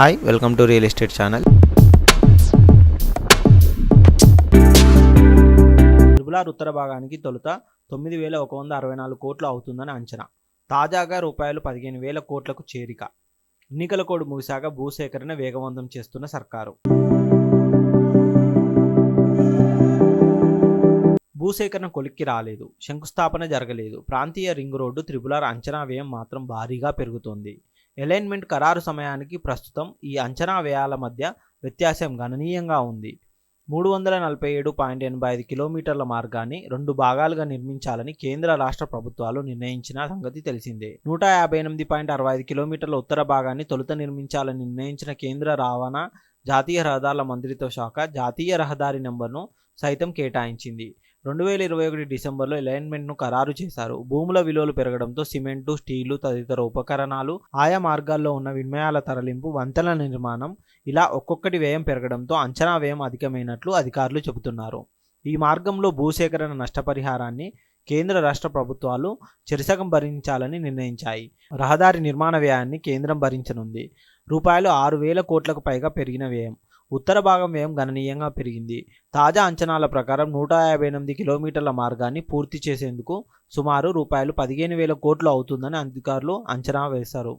Hi welcome to real estate channel triple R ఉత్తర భాగానికి తొలుత తొమ్మిది వేల ఒక వంద అరవై నాలుగు కోట్లు అవుతుందని అంచనా. తాజాగా రూపాయలు పదిహేను వేల కోట్లకు చేరిక. ఎన్నికల కోడ్ ముగిశాక భూసేకరణ వేగవంతం చేస్తున్న సర్కారు. భూసేకరణ కొలిక్కి రాలేదు. శంకుస్థాపన జరగలేదు. ప్రాంతీయ రింగ్ రోడ్డు త్రిపులార్ అంచనా వ్యయం మాత్రం భారీగా పెరుగుతోంది. ఎలైన్మెంట్ ఖరారు సమయానికి ప్రస్తుతం ఈ అంచనా వ్యయాల మధ్య వ్యత్యాసం గణనీయంగా ఉంది. మూడు వందల నలభై ఏడు పాయింట్ ఎనభై ఐదు కిలోమీటర్ల మార్గాన్ని రెండు భాగాలుగా నిర్మించాలని కేంద్ర రాష్ట్ర ప్రభుత్వాలు నిర్ణయించిన సంగతి తెలిసిందే. నూట యాభై ఎనిమిది పాయింట్ అరవై ఐదు కిలోమీటర్ల ఉత్తర భాగాన్ని తొలుత నిర్మించాలని నిర్ణయించిన కేంద్ర రవాణా జాతీయ రహదారుల మంత్రిత్వ శాఖ జాతీయ రహదారి నెంబర్ను సైతం కేటాయించింది. రెండు వేల ఇరవై ఒకటి డిసెంబర్లో అలైన్మెంట్ను ఖరారు చేశారు. భూముల విలువలు పెరగడంతో సిమెంటు స్టీలు తదితర ఉపకరణాలు ఆయా మార్గాల్లో ఉన్న వినిమయాల తరలింపు వంతెనల నిర్మాణం ఇలా ఒక్కొక్కటి వ్యయం పెరగడంతో అంచనా వ్యయం అధికమైనట్లు అధికారులు చెబుతున్నారు. ఈ మార్గంలో భూసేకరణ నష్టపరిహారాన్ని కేంద్ర రాష్ట్ర ప్రభుత్వాలు చెరిసగం భరించాలని నిర్ణయించాయి. రహదారి నిర్మాణ వ్యయాన్ని కేంద్రం భరించనుంది. రూపాయలు ఆరు వేల కోట్లకు పైగా పెరిగిన వ్యయం. ఉత్తర భాగం వ్యయం గణనీయంగా పెరిగింది. తాజా అంచనాల ప్రకారం నూట యాభై ఎనిమిది కిలోమీటర్ల మార్గాన్ని పూర్తి చేసేందుకు సుమారు రూపాయలు పదిహేను వేల కోట్లు అవుతుందని అధికారులు అంచనా వేశారు.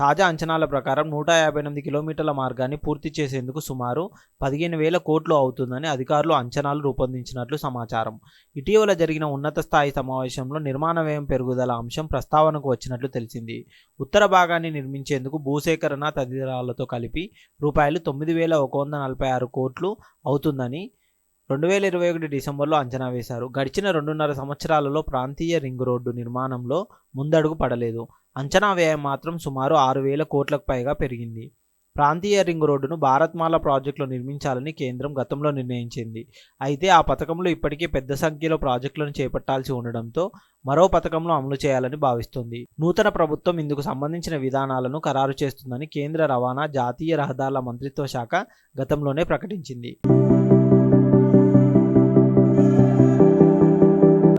తాజా అంచనాల ప్రకారం నూట యాభై ఎనిమిది కిలోమీటర్ల మార్గాన్ని పూర్తి చేసేందుకు సుమారు పదిహేను వేల కోట్లు అవుతుందని అధికారులు అంచనాలు రూపొందించినట్లు సమాచారం. ఇటీవల జరిగిన ఉన్నత స్థాయి సమావేశంలో నిర్మాణ వ్యయం పెరుగుదల అంశం ప్రస్తావనకు వచ్చినట్లు తెలిసింది. ఉత్తర భాగాన్ని నిర్మించేందుకు భూసేకరణ తదితరాలతో కలిపి రూపాయలు తొమ్మిది వేల ఒక వంద నలభై ఆరు కోట్లు అవుతుందని రెండు వేల ఇరవై ఒకటి డిసెంబర్లో అంచనా వేశారు. గడిచిన రెండున్నర సంవత్సరాలలో ప్రాంతీయ రింగ్ రోడ్డు నిర్మాణంలో ముందడుగు పడలేదు. అంచనా వ్యయం మాత్రం సుమారు ఆరు వేల కోట్లకు పైగా పెరిగింది. ప్రాంతీయ రింగ్ రోడ్డును భారత్మాల ప్రాజెక్టులో నిర్మించాలని కేంద్రం గతంలో నిర్ణయించింది. అయితే ఆ పథకంలో ఇప్పటికే పెద్ద సంఖ్యలో ప్రాజెక్టులను చేపట్టాల్సి ఉండడంతో మరో పథకంలో అమలు చేయాలని భావిస్తుంది. నూతన ప్రభుత్వం ఇందుకు సంబంధించిన విధానాలను ఖరారు చేస్తుందని కేంద్ర రవాణా జాతీయ రహదారుల మంత్రిత్వ శాఖ గతంలోనే ప్రకటించింది.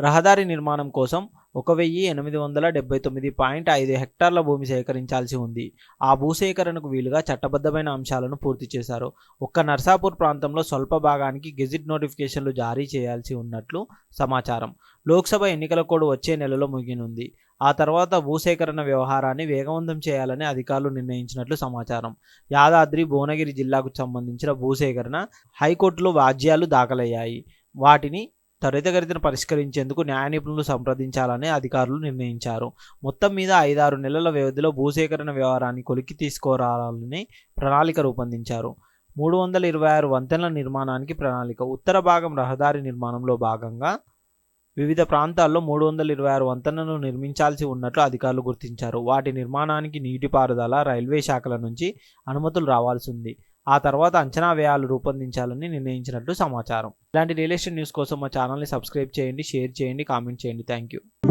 రహదారి నిర్మాణం కోసం ఒక వెయ్యి ఎనిమిది వందల డెబ్బై తొమ్మిది పాయింట్ ఐదు హెక్టార్ల భూమి సేకరించాల్సి ఉంది. ఆ భూసేకరణకు వీలుగా చట్టబద్ధమైన అంశాలను పూర్తి చేశారు. ఒక్క నర్సాపూర్ ప్రాంతంలో స్వల్ప భాగానికి గెజిట్ నోటిఫికేషన్లు జారీ చేయాల్సి ఉన్నట్లు సమాచారం. లోక్సభ ఎన్నికల కోడ్ వచ్చే నెలలో ముగినుంది. ఆ తర్వాత భూసేకరణ వ్యవహారాన్ని వేగవంతం చేయాలని అధికారులు నిర్ణయించినట్లు సమాచారం. యాదాద్రి భువనగిరి జిల్లాకు సంబంధించిన భూసేకరణ హైకోర్టులో వాజ్యాలు దాఖలయ్యాయి. వాటిని త్వరితగతిన పరిష్కరించేందుకు న్యాయ నిపుణులు సంప్రదించాలని అధికారులు నిర్ణయించారు. మొత్తం మీద ఐదారు నెలల వ్యవధిలో భూసేకరణ వ్యవహారాన్ని కొలికి తీసుకురావాలని ప్రణాళిక రూపొందించారు. మూడు వందల ఇరవై ఆరు వంతెనల నిర్మాణానికి ప్రణాళిక. ఉత్తర భాగం రహదారి నిర్మాణంలో భాగంగా వివిధ ప్రాంతాల్లో మూడు వందల ఇరవై ఆరు వంతెనలు నిర్మించాల్సి ఉన్నట్లు అధికారులు గుర్తించారు. వాటి నిర్మాణానికి నీటిపారుదల రైల్వే శాఖల నుంచి అనుమతులు రావాల్సి ఉంది. ఆ తర్వాత అంచనా వ్యయాలు రూపొందించాలని నిర్ణయించినట్లు సమాచారం. ఇలాంటి రియల్ ఎస్టేట్ న్యూస్ కోసం మా ఛానల్ని సబ్స్క్రైబ్ చేయండి షేర్ చేయండి కామెంట్ చేయండి. Thank you.